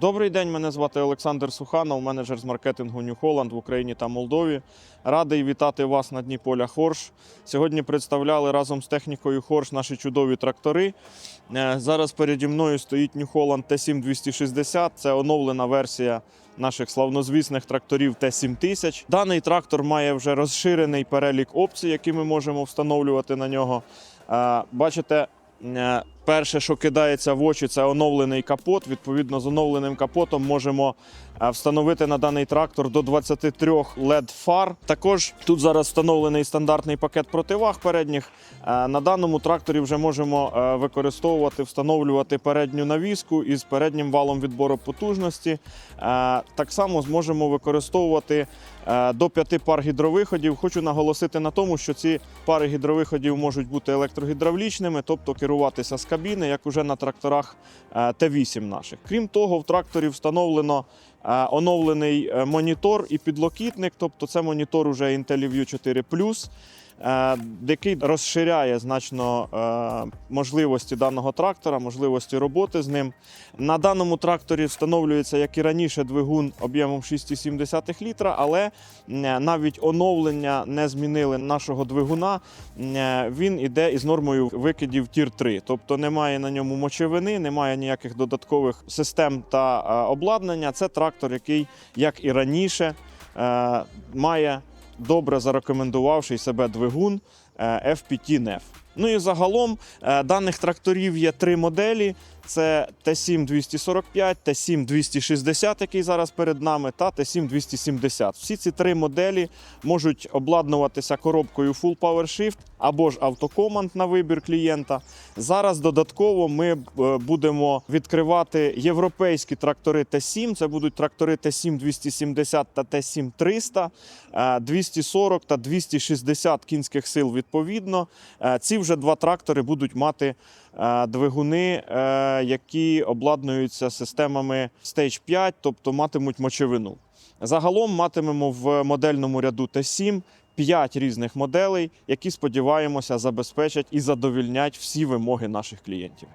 Добрий день, мене звати Олександр Суханов, менеджер з маркетингу New Holland в Україні та Молдові. Радий вітати вас на дні поля Хорш. Сьогодні представляли разом з технікою Хорш наші чудові трактори. Е, Зараз переді мною стоїть New Holland T7 260. Це оновлена версія наших славнозвісних тракторів Т7000. Даний трактор має вже розширений перелік опцій, які ми можемо встановлювати на нього. Е, Бачите, е, перше, що кидається в очі, це оновлений капот. Відповідно, з оновленим капотом можемо е, встановити на даний трактор до 23 led фар. Також тут зараз встановлений стандартний пакет противаг передніх. Е, На даному тракторі вже можемо е, використовувати, встановлювати передню навіску із переднім валом відбору потужності. Так само зможемо використовувати до п'яти пар гідровиходів. Хочу наголосити на тому, що ці пари гідровиходів можуть бути електрогідравлічними, тобто керуватися з кабіни, як уже на тракторах е, Т8 наших. Крім того, в тракторі встановлено е, оновлений е, монітор і підлокітник, тобто це монітор уже IntelliView 4 е, який розширяє значно е, можливості даного трактора, можливості роботи з ним. На даному тракторі встановлюється, як і раніше, двигун об'ємом 6,7 літра, але е, навіть оновлення не змінили нашого двигуна. Е, Він іде із нормою викидів Тір 3, тобто немає на ньому мочевини, немає ніяких додаткових систем та е, обладнання. Це трактор, який, як і раніше, е, має добре зарекомендувавший себе двигун е, FPT NEF. Ну і загалом е, даних тракторів є три моделі: це Т7 245, Т7 260, який зараз перед нами, та Т7 270. Всі ці три моделі можуть обладнуватися коробкою Full Power Shift або ж автокоманд на вибір клієнта. Зараз додатково ми е, будемо відкривати європейські трактори Т7. Це будуть трактори Т7 270 та Т7 300, е, 240 та 260 кінських сил відповідно. Е, Ці вже два трактори будуть мати двигуни, е, які обладнуються системами Stage 5, тобто матимуть мочевину. Загалом матимемо в модельному ряду Т7 5 різних моделей, які сподіваємося забезпечать і задовільнять всі вимоги наших клієнтів.